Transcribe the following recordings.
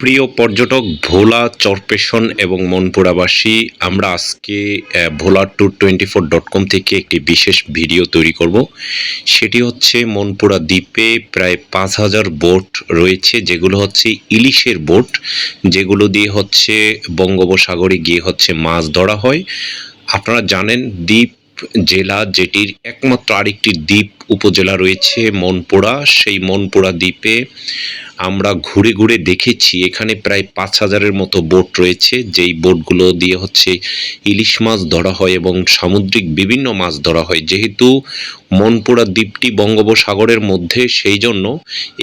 প্রিয় পর্যটক, ভোলা, চরপেশন এবং মনপুরাবাসী, আমরা আজকে Bhola tour twenty four dot com থেকে একটি বিশেষ ভিডিও তৈরি করব। সেটি হচ্ছে মনপুরা দ্বীপে প্রায় পাঁচ হাজার বোট রয়েছে, যেগুলো হচ্ছে ইলিশের বোট, যেগুলো দিয়ে হচ্ছে বঙ্গোপসাগরে গিয়ে হচ্ছে মাছ ধরা হয়। আপনারা জানেন দ্বীপ জেলা যেটির একমাত্র আরেকটি দ্বীপ উপজেলা রয়েছে মনপুরা। সেই মনপুরা দ্বীপে আমরা ঘুরে ঘুরে দেখেছি, এখানে প্রায় পাঁচ হাজারের মতো বোট রয়েছে। যেই বোটগুলো দিয়ে হচ্ছে ইলিশ মাছ ধরা হয় এবং সামুদ্রিক বিভিন্ন মাছ ধরা হয়। যেহেতু মনপুরা দ্বীপটি বঙ্গোপসাগরের মধ্যে, সেই জন্য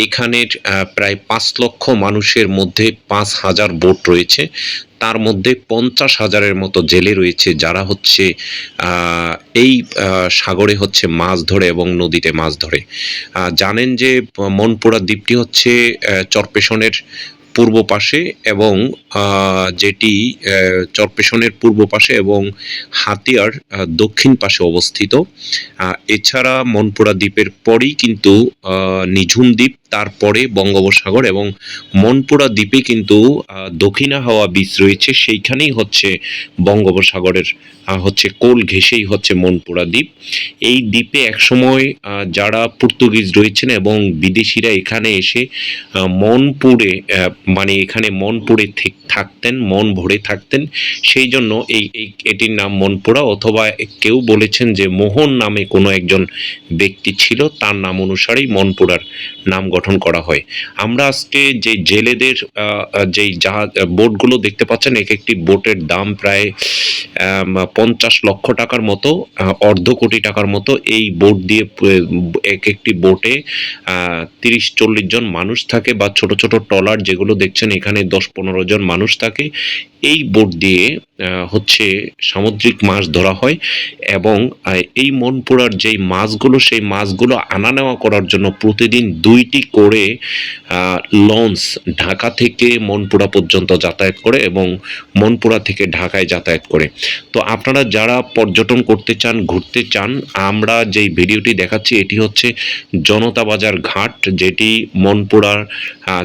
এখানের প্রায় পাঁচ লক্ষ মানুষের মধ্যে পাঁচ হাজার বোট রয়েছে। তার মধ্যে পঞ্চাশ হাজারের মতো জেলে রয়েছে, যারা হচ্ছে এই সাগরে হচ্ছে মাছ ধরে এবং নদীতে মাছ ধরে। জানেন যে, মনপুরা দ্বীপটি হচ্ছে চরপেশনের পূর্ব পাশে এবং যেটি চরপেশনের পূর্ব পাশে এবং হাতিয়ার দক্ষিণ পাশে অবস্থিত। এছাড়া মনপুরা দ্বীপের পরই কিন্তু নিঝুম দ্বীপ তারপরে বঙ্গোপসাগর এবং মনপুরা দ্বীপে কিন্তু দক্ষিণা হাওয়া বীচ রয়েছে, সেইখানেই হচ্ছে বঙ্গোপসাগরের হচ্ছে কোল ঘেঁষেই হচ্ছে মনপুরা দ্বীপ। এই দ্বীপে একসময় যারা পর্তুগিজ রয়েছেন এবং বিদেশিরা এখানে এসে মনপুরে মানে এখানে মনপুরে থেক- থাকতেন, মন ভরে থাকতেন, সেই জন্য এই এটির নাম মনপুরা। অথবা কেউ বলেছেন যে মোহন নামে কোনো একজন ব্যক্তি ছিল, তার নাম অনুসারেই মনপুরার নাম গঠন করা হয়। আমরা আজকে যে জেলেদের যেই জাহাজ বোটগুলো দেখতে পাচ্ছেন, এক একটি বোটের দাম প্রায় পঞ্চাশ লক্ষ টাকার মতো অর্ধ কোটি টাকার মতো। এই বোট দিয়ে এক একটি বোটে তিরিশ চল্লিশ জন মানুষ থাকে বা ছোট ছোট ট্রলার যেগুলো দেখছেন, এখানে দশ পনেরো জন মানুষ থাকে। এই বোট দিয়ে হচ্ছে সামুদ্রিক মাছ ধরা হয় এবং এই মনপুরার যেই মাছগুলো, সেই মাছগুলো আনা নেওয়া করার জন্য প্রতিদিন দুইটি করে লঞ্চ ঢাকা থেকে মনপুরা পর্যন্ত যাতায়াত করে এবং মনপুরা থেকে ঢাকায় যাতায়াত করে। তো আপনারা যারা পর্যটন করতে চান, ঘুরতে চান, আমরা যেই ভিডিওটি দেখাচ্ছি, এটি হচ্ছে জনতা বাজার ঘাট, যেটি মনপুরার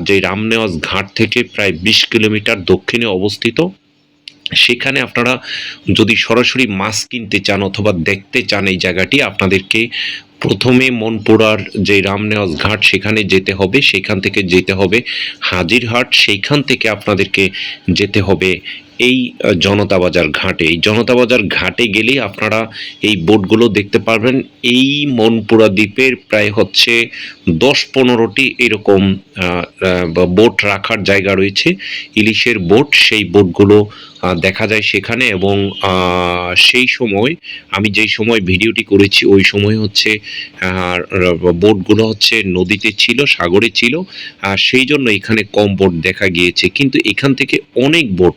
যে রামনেওয়াজ ঘাট থেকে প্রায় বিশ কিলোমিটার দক্ষিণে অবস্থিত। সেখানে আপনারা যদি সরাসরি মাছ কিনতে চান অথবা দেখতে চান এই জায়গাটি আপনাদেরকে প্রথমে মনপুরার যে রামনেওয়াজ ঘাট, সেখানে যেতে হবে, সেখান থেকে যেতে হবে হাজিরহাট, সেইখান থেকে আপনাদেরকে যেতে হবে এই জনতা বাজার ঘাটে। এই জনতা বাজার ঘাটে গেলেই আপনারা এই বোটগুলো দেখতে পারবেন। এই মনপুরা দ্বীপের প্রায় হচ্ছে দশ পনেরোটি এরকম বোট রাখার জায়গা রয়েছে। ইলিশের বোট, সেই বোটগুলো দেখা যায় সেখানে এবং সেই সময়, আমি যেই সময় ভিডিওটি করেছি, ওই সময় হচ্ছে আহ, বোটগুলো হচ্ছে নদীতে ছিল সাগরে ছিল আর সেই জন্য এখানে কম বোট দেখা গিয়েছে। কিন্তু এখান থেকে অনেক বোট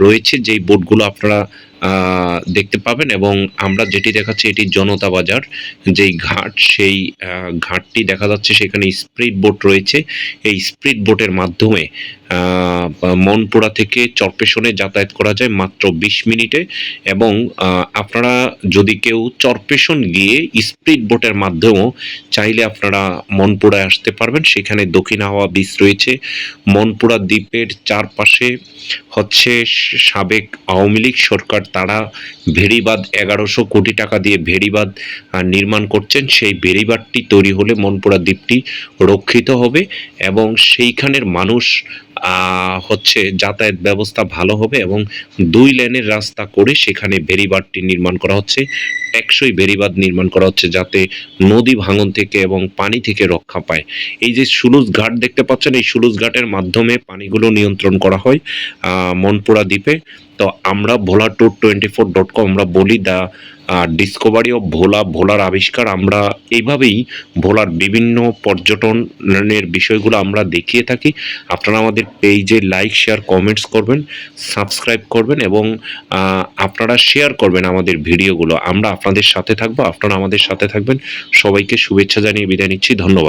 রয়েছে যেই বোটগুলো আপনারা দেখতে পাবেন এবং আমরা যেটি দেখাচ্ছি এটি জনতা বাজার। যেই ঘাট সেই ঘাটটি দেখা যাচ্ছে সেখানে স্পিড বোট রয়েছে। এই স্পিড বোটের মাধ্যমে মনপুরা থেকে চরপেশনে যাতায়াত করা যায় মাত্র বিশ মিনিটে এবং আপনারা যদি কেউ চরপেশন গিয়ে স্পিড বোটের মাধ্যমেও চাইলে আপনারা মনপুরায় আসতে পারবেন। সেখানে দক্ষিণ হাওয়া বীচ রয়েছে। মনপুরা দ্বীপের চারপাশে হচ্ছে সাবেক আওয়ামী লীগ সরকার তারা ভেড়িবাঁধ এগারোশো কোটি টাকা দিয়ে ভেড়িবাঁধ আহ, নির্মাণ করছেন। সেই ভেড়িবাঁধটি তৈরি হলে মনপুরা দ্বীপটি রক্ষিত হবে এবং সেইখানের মানুষ হচ্ছে যাতায়াত ব্যবস্থা ভালো হবে এবং দুই লেনের রাস্তা করে সেখানে বেড়িবাঁধটি নির্মাণ করা হচ্ছে। টেকসই বেড়িবাঁধ নির্মাণ করা হচ্ছে যাতে নদী ভাঙন থেকে এবং পানি থেকে রক্ষা পায়। এই যে সুলুজ ঘাট দেখতে পাচ্ছেন, এই সুলুজ ঘাটের মাধ্যমে পানিগুলো নিয়ন্ত্রণ করা হয় মনপুরা দ্বীপে। তো আমরা Bhola tour twenty four dot com, আমরা বলি দা ডিসকভারি অফ ভোলা, ভোলার আবিষ্কার আমরা এইভাবেই ভোলার বিভিন্ন পর্যটনের বিষয়গুলো আমরা দেখিয়ে থাকি। আপনারা আমাদের পেজে লাইক শেয়ার কমেন্টস করবেন সাবস্ক্রাইব করবেন এবং আপনারা শেয়ার করবেন আমাদের ভিডিওগুলো। আমরা আপনাদের সাথে থাকব, আপনারা আমাদের সাথে থাকবেন। সবাইকে শুভেচ্ছা জানিয়ে বিদায় নিচ্ছি। ধন্যবাদ।